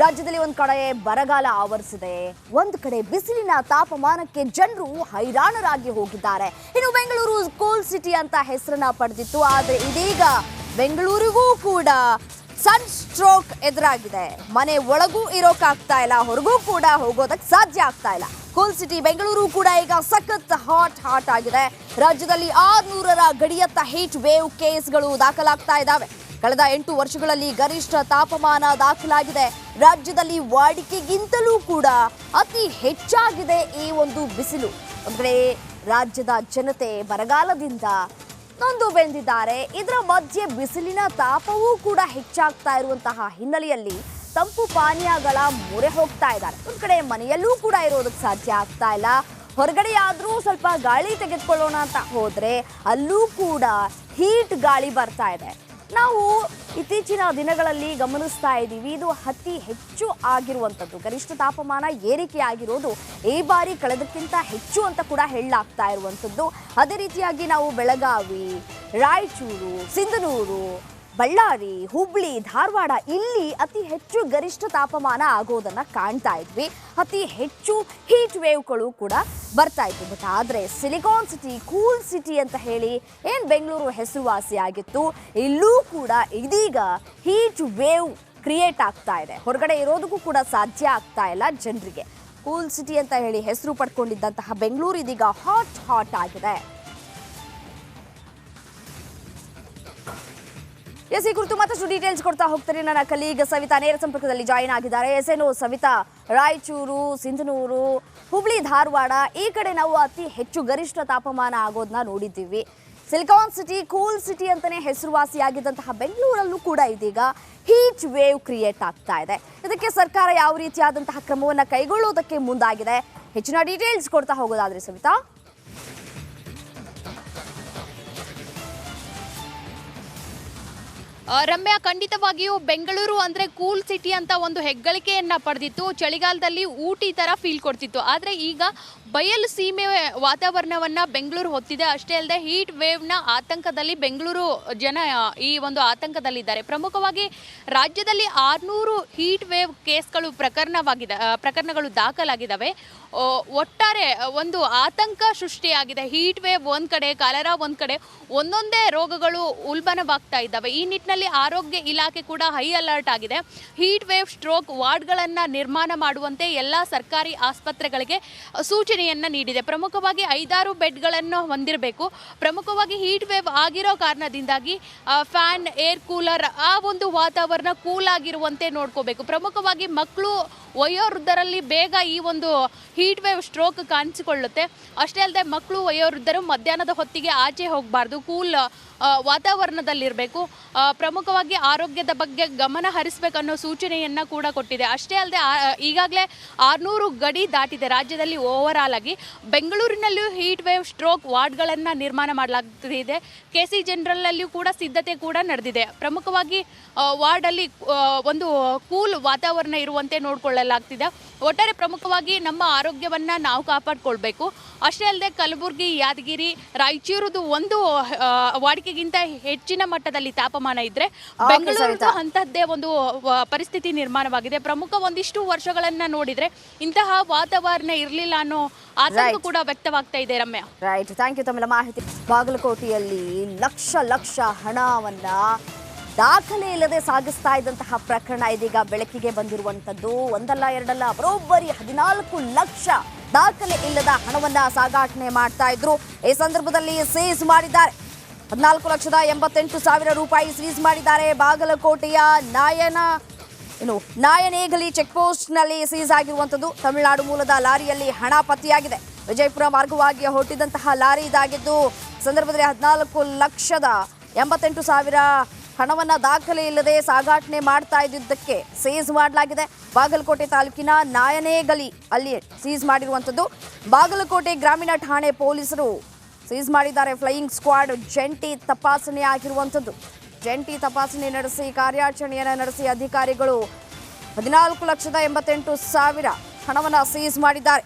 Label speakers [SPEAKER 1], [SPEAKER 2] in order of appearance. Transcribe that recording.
[SPEAKER 1] ರಾಜ್ಯದಲ್ಲಿ ಒಂದ್ ಕಡೆ ಬರಗಾಲ ಆವರಿಸಿದೆ, ಒಂದ್ ಕಡೆ ಬಿಸಿಲಿನ ತಾಪಮಾನಕ್ಕೆ ಜನರು ಹೈರಾಣರಾಗಿ ಹೋಗಿದ್ದಾರೆ. ಇನ್ನು ಬೆಂಗಳೂರು ಕೂಲ್ ಸಿಟಿ ಅಂತ ಹೆಸರನ್ನ ಪಡೆದಿತ್ತು, ಆದ್ರೆ ಇದೀಗ ಬೆಂಗಳೂರಿಗೂ ಕೂಡ ಸನ್ ಸ್ಟ್ರೋಕ್ ಎದುರಾಗಿದೆ. ಮನೆ ಒಳಗೂ ಇರೋಕ್ಕಾಗ್ತಾ ಇಲ್ಲ, ಹೊರಗೂ ಕೂಡ ಹೋಗೋದಕ್ಕೆ ಸಾಧ್ಯ ಆಗ್ತಾ ಇಲ್ಲ. ಕೂಲ್ ಸಿಟಿ ಬೆಂಗಳೂರು ಕೂಡ ಈಗ ಸಖತ್ ಹಾಟ್ ಹಾಟ್ ಆಗಿದೆ. ರಾಜ್ಯದಲ್ಲಿ ಆರ್ನೂರರ ಗಡಿಯತ್ತ ಹೀಟ್ ವೇವ್ ಕೇಸ್ಗಳು ದಾಖಲಾಗ್ತಾ ಇದ್ದಾವೆ. ಕಳೆದ ಎಂಟು ವರ್ಷಗಳಲ್ಲಿ ಗರಿಷ್ಠ ತಾಪಮಾನ ದಾಖಲಾಗಿದೆ. ರಾಜ್ಯದಲ್ಲಿ ವಾಡಿಕೆಗಿಂತಲೂ ಕೂಡ ಅತಿ ಹೆಚ್ಚಾಗಿದೆ ಈ ಒಂದು ಬಿಸಿಲು. ಅಂದರೆ ರಾಜ್ಯದ ಜನತೆ ಬರಗಾಲದಿಂದ ನೊಂದು ಬೆಂದಿದ್ದಾರೆ ಇದರ ಮಧ್ಯೆ ಬಿಸಿಲಿನ ತಾಪವೂ ಕೂಡ ಹೆಚ್ಚಾಗ್ತಾ ಇರುವಂತಹ ಹಿನ್ನೆಲೆಯಲ್ಲಿ ತಂಪು ಪಾನೀಯಗಳ ಮೊರೆ ಹೋಗ್ತಾ ಇದ್ದಾರೆ. ಒಂದು ಕಡೆ ಮನೆಯಲ್ಲೂ ಕೂಡ ಇರೋದಕ್ಕೆ ಸಾಧ್ಯ ಆಗ್ತಾ ಇಲ್ಲ. ಹೊರಗಡೆ ಆದರೂ ಸ್ವಲ್ಪ ಗಾಳಿ ತೆಗೆದುಕೊಳ್ಳೋಣ ಅಂತ ಹೋದರೆ ಅಲ್ಲೂ ಕೂಡ ಹೀಟ್ ಗಾಳಿ ಬರ್ತಾ ಇದೆ. ನಾವು ಇತ್ತೀಚಿನ ದಿನಗಳಲ್ಲಿ ಗಮನಿಸ್ತಾ ಇದ್ದೀವಿ. ಇದು ಅತಿ ಹೆಚ್ಚು ಆಗಿರುವಂಥದ್ದು. ಗರಿಷ್ಠ ತಾಪಮಾನ ಏರಿಕೆ ಆಗಿರೋದು ಈ ಬಾರಿ ಕಳೆದಕ್ಕಿಂತ ಹೆಚ್ಚು ಅಂತ ಕೂಡ ಹೇಳಲಾಗ್ತಾ ಇರುವಂಥದ್ದು. ಅದೇ ರೀತಿಯಾಗಿ ನಾವು ಬೆಳಗಾವಿ, ರಾಯಚೂರು, ಸಿಂಧನೂರು ಬಳ್ಳಾರಿ, ಹುಬ್ಳಿ, ಧಾರವಾಡ ಇಲ್ಲಿ ಅತಿ ಹೆಚ್ಚು ಗರಿಷ್ಠ ತಾಪಮಾನ ಆಗೋದನ್ನ ಕಾಣ್ತಾ ಇದ್ವಿ. ಅತಿ ಹೆಚ್ಚು ಹೀಟ್ ವೇವ್ಗಳು ಕೂಡ ಬರ್ತಾ ಇತ್ತು. ಬಟ್ ಆದರೆ ಸಿಲಿಕಾನ್ ಸಿಟಿ ಕೂಲ್ ಸಿಟಿ ಅಂತ ಹೇಳಿ ಏನು ಬೆಂಗಳೂರು ಹೆಸರುವಾಸಿಯಾಗಿತ್ತು ಇಲ್ಲೂ ಕೂಡ ಇದೀಗ ಹೀಟ್ ವೇವ್ ಕ್ರಿಯೇಟ್ ಆಗ್ತಾ ಇದೆ. ಹೊರಗಡೆ ಇರೋದಕ್ಕೂ ಕೂಡ ಸಾಧ್ಯ ಆಗ್ತಾ ಇಲ್ಲ ಜನರಿಗೆ. ಕೂಲ್ ಸಿಟಿ ಅಂತ ಹೇಳಿ ಹೆಸರು ಪಡ್ಕೊಂಡಿದ್ದಂತಹ ಬೆಂಗಳೂರು ಇದೀಗ ಹಾಟ್ ಹಾಟ್ ಆಗಿದೆ. ಎಸ್ ಈ ಕುರಿತು ಮತ್ತಷ್ಟು ಡೀಟೇಲ್ಸ್ ಕೊಡ್ತಾ ಹೋಗ್ತಾರೆ. ನನ್ನ ಕಲೀಗ ಸವಿತಾ ನೇರ ಸಂಪರ್ಕದಲ್ಲಿ ಜಾಯಿನ್ ಆಗಿದ್ದಾರೆ. ಎಸ್ ಏನು ಸವಿತಾ, ರಾಯಚೂರು, ಸಿಂಧನೂರು, ಹುಬ್ಳಿ, ಧಾರವಾಡ, ಈ ಕಡೆ ನಾವು ಅತಿ ಹೆಚ್ಚು ಗರಿಷ್ಠ ತಾಪಮಾನ ಆಗೋದನ್ನ ನೋಡಿದ್ದೀವಿ. ಸಿಲಿಕಾನ್ ಸಿಟಿ, ಕೂಲ್ ಸಿಟಿ ಅಂತಲೇ ಹೆಸರುವಾಸಿಯಾಗಿದ್ದಂತಹ ಬೆಂಗಳೂರಲ್ಲೂ ಕೂಡ ಇದೀಗ ಹೀಟ್ ವೇವ್ ಕ್ರಿಯೇಟ್ ಆಗ್ತಾ ಇದೆ. ಇದಕ್ಕೆ ಸರ್ಕಾರ ಯಾವ ರೀತಿಯಾದಂತಹ ಕ್ರಮವನ್ನು ಕೈಗೊಳ್ಳುವುದಕ್ಕೆ ಮುಂದಾಗಿದೆ? ಹೆಚ್ಚಿನ ಡೀಟೇಲ್ಸ್ ಕೊಡ್ತಾ ಹೋಗೋದಾದ್ರೆ ಸವಿತಾ.
[SPEAKER 2] ರಮ್ಯಾ, ಖಂಡಿತವಾಗಿಯೂ ಬೆಂಗಳೂರು ಅಂದ್ರೆ ಕೂಲ್ ಸಿಟಿ ಅಂತ ಒಂದು ಹೆಗ್ಗಳಿಕೆಯನ್ನು ಪಡೆದಿತ್ತು. ಚಳಿಗಾಲದಲ್ಲಿ ಊಟಿ ತರ ಫೀಲ್ ಕೊಡ್ತಿತ್ತು. ಆದರೆ ಈಗ ಬಯಲು ಸೀಮೆ ವಾತಾವರಣವನ್ನ ಬೆಂಗಳೂರು ಹೊತ್ತಿದೆ. ಅಷ್ಟೇ ಅಲ್ಲದೆ ಹೀಟ್ ವೇವ್ನ ಆತಂಕದಲ್ಲಿ ಬೆಂಗಳೂರು ಜನ ಈ ಒಂದು ಆತಂಕದಲ್ಲಿದ್ದಾರೆ. ಪ್ರಮುಖವಾಗಿ ರಾಜ್ಯದಲ್ಲಿ ಆರ್ನೂರು ಹೀಟ್ ವೇವ್ ಕೇಸ್ಗಳು ಪ್ರಕರಣವಾಗಿದೆ ಪ್ರಕರಣಗಳು ದಾಖಲಾಗಿದ್ದಾವೆ. ಒಟ್ಟಾರೆ ಒಂದು ಆತಂಕ ಸೃಷ್ಟಿಯಾಗಿದೆ. ಹೀಟ್ ವೇವ್ ಒಂದು ಕಡೆ ಕಲರಾ ಒಂದು ಕಡೆ, ಒಂದೊಂದೇ ರೋಗಗಳು ಉಲ್ಬಣವಾಗ್ತಾ ಇದ್ದಾವೆ. ಈ ನಿಟ್ಟಿನಲ್ಲಿ ಆರೋಗ್ಯ ಇಲಾಖೆ ಕೂಡ ಹೈ ಅಲರ್ಟ್ ಆಗಿದೆ. ಹೀಟ್ ವೇವ್ ಸ್ಟ್ರೋಕ್ ವಾರ್ಡ್ಗಳನ್ನು ನಿರ್ಮಾಣ ಮಾಡುವಂತೆ ಎಲ್ಲ ಸರ್ಕಾರಿ ಆಸ್ಪತ್ರೆಗಳಿಗೆ ಸೂಚನೆಯನ್ನ ನೀಡಿದೆ. ಪ್ರಮುಖವಾಗಿ ಐದಾರು ಬೆಡ್ಗಳನ್ನು ಹೊಂದಿರಬೇಕು. ಪ್ರಮುಖವಾಗಿ ಹೀಟ್ ವೇವ್ ಆಗಿರೋ ಕಾರಣದಿಂದಾಗಿ ಫ್ಯಾನ್, ಏರ್ ಕೂಲರ್, ಆ ಒಂದು ವಾತಾವರಣ ಕೂಲ್ ಆಗಿರುವಂತೆ ನೋಡ್ಕೋಬೇಕು. ಪ್ರಮುಖವಾಗಿ ಮಕ್ಕಳು ವಯೋವೃದ್ಧರಲ್ಲಿ ಬೇಗ ಈ ಒಂದು ಹೀಟ್ ವೇವ್ ಸ್ಟ್ರೋಕ್ ಕಾಣಿಸಿಕೊಳ್ಳುತ್ತೆ. ಅಷ್ಟೇ ಅಲ್ಲದೆ ಮಕ್ಕಳು ವಯೋವೃದ್ಧರು ಮಧ್ಯಾಹ್ನದ ಹೊತ್ತಿಗೆ ಆಚೆ ಹೋಗಬಾರ್ದು. ಕೂಲ್ ವಾತಾವರಣದಲ್ಲಿರಬೇಕು. ಪ್ರಮುಖವಾಗಿ ಆರೋಗ್ಯದ ಬಗ್ಗೆ ಗಮನ ಹರಿಸಬೇಕನ್ನೋ ಸೂಚನೆಯನ್ನ ಕೂಡ ಕೊಟ್ಟಿದೆ. ಅಷ್ಟೇ ಅಲ್ಲದೆ ಈಗಾಗಲೇ ಆರುನೂರು ಗಡಿ ದಾಟಿದೆ. ರಾಜ್ಯದಲ್ಲಿ ಓವರ್ ಆಲ್ ಆಗಿ ಬೆಂಗಳೂರಿನಲ್ಲೂ ಹೀಟ್ ವೇವ್ ಸ್ಟ್ರೋಕ್ ವಾರ್ಡ್ಗಳನ್ನು ನಿರ್ಮಾಣ ಮಾಡಲಾಗ್ತಿದೆ. ಕೆ ಸಿ ಜನರಲ್ನಲ್ಲಿಯೂ ಕೂಡ ಸಿದ್ಧತೆ ಕೂಡ ನಡೆದಿದೆ. ಪ್ರಮುಖವಾಗಿ ವಾರ್ಡಲ್ಲಿ ಒಂದು ಕೂಲ್ ವಾತಾವರಣ ಇರುವಂತೆ ನೋಡಿಕೊಳ್ಳಲಾಗ್ತಿದೆ. ಒಟ್ಟಾರೆ ಪ್ರಮುಖವಾಗಿ ನಮ್ಮ ಆರೋಗ್ಯವನ್ನ ನಾವು ಕಾಪಾಡಿಕೊಳ್ಬೇಕು. ಅಷ್ಟೇ ಅಲ್ಲದೆ ಕಲಬುರಗಿ ಯಾದಗಿರಿ ರಾಯಚೂರುದು ಒಂದು ವಾಡಿಕೆಗಿಂತ ಹೆಚ್ಚಿನ ಮಟ್ಟದಲ್ಲಿ ತಾಪಮಾನ ಇದ್ರೆ ಬೆಂಗಳೂರು. ಅಂತಹದ್ದೇ ಒಂದು ಪರಿಸ್ಥಿತಿ ನಿರ್ಮಾಣವಾಗಿದೆ. ಪ್ರಮುಖ ಒಂದಿಷ್ಟು ವರ್ಷಗಳನ್ನ ನೋಡಿದ್ರೆ ಇಂತಹ ವಾತಾವರಣ ಇರಲಿಲ್ಲ ಅನ್ನೋ ಆತಂಕ ಕೂಡ ವ್ಯಕ್ತವಾಗ್ತಾ ಇದೆ ರಮ್ಯ.
[SPEAKER 1] ರೈಟ್ ಥ್ಯಾಂಕ್ ಯು ತಮ್ಮೆಲ್ಲ ಮಾಹಿತಿ. ಬಾಗಲಕೋಟೆಯಲ್ಲಿ ಲಕ್ಷ ಲಕ್ಷ ಹಣವನ್ನ ದಾಖಲೆ ಇಲ್ಲದೆ ಸಾಗಿಸ್ತಾ ಇದ್ದಂತಹ ಪ್ರಕರಣ ಇದೀಗ ಬೆಳಕಿಗೆ ಬಂದಿರುವಂತದ್ದು. ಒಂದಲ್ಲ ಎರಡಲ್ಲ ಬರೋಬ್ಬರಿ ಹದಿನಾಲ್ಕು ಲಕ್ಷ ದಾಖಲೆ ಇಲ್ಲದ ಹಣವನ್ನ ಸಾಗಾಟನೆ ಮಾಡ್ತಾ ಇದ್ರು. ಈ ಸಂದರ್ಭದಲ್ಲಿ ಸೀಸ್ ಮಾಡಿದ್ದಾರೆ. ಹದಿನಾಲ್ಕು ಲಕ್ಷದ ಎಂಬತ್ತೆಂಟು ಸಾವಿರ ರೂಪಾಯಿ ಸೀಸ್ ಮಾಡಿದ್ದಾರೆ. ಬಾಗಲಕೋಟೆಯ ನಾಯನ ಇನ್ನು ನಾಯನೇಗಲಿ ಚೆಕ್ ಪೋಸ್ಟ್ನಲ್ಲಿ ಸೀಸ್ ಆಗಿರುವಂತದ್ದು ತಮಿಳುನಾಡು ಮೂಲದ ಲಾರಿಯಲ್ಲಿ ಹಣ ಪತ್ತೆಯಾಗಿದೆ. ವಿಜಯಪುರ ಮಾರ್ಗವಾಗಿ ಹೊರಟಿದಂತಹ ಲಾರಿ ಇದಾಗಿದ್ದು, ಸಂದರ್ಭದಲ್ಲಿ ಹದಿನಾಲ್ಕು ಲಕ್ಷದ ಎಂಬತ್ತೆಂಟು ಸಾವಿರ ಹಣವನ್ನ ದಾಖಲೆ ಇಲ್ಲದೆ ಸಾಗಾಟನೆ ಮಾಡ್ತಾ ಇದ್ದಿದ್ದಕ್ಕೆ ಸೀಸ್ ಮಾಡಲಾಗಿದೆ. ಬಾಗಲಕೋಟೆ ತಾಲೂಕಿನ ನಾಯನೇಗಲಿ ಅಲ್ಲಿ ಸೀಸ್ ಮಾಡಿರುವಂತದ್ದು ಬಾಗಲಕೋಟೆ ಗ್ರಾಮೀಣ ಠಾಣೆ ಪೊಲೀಸರು ಸೀಸ್ ಮಾಡಿದ್ದಾರೆ. ಫ್ಲೈಯಿಂಗ್ ಸ್ಕ್ವಾಡ್ ಜಂಟಿ ತಪಾಸಣೆ ಆಗಿರುವಂಥದ್ದು. ಜಂಟಿ ತಪಾಸಣೆ ನಡೆಸಿ ಕಾರ್ಯಾಚರಣೆಯನ್ನು ನಡೆಸಿ ಅಧಿಕಾರಿಗಳು ಹದಿನಾಲ್ಕು ಲಕ್ಷದ ಎಂಬತ್ತೆಂಟು ಸಾವಿರ ಹಣವನ್ನು ಸೀಸ್ ಮಾಡಿದ್ದಾರೆ.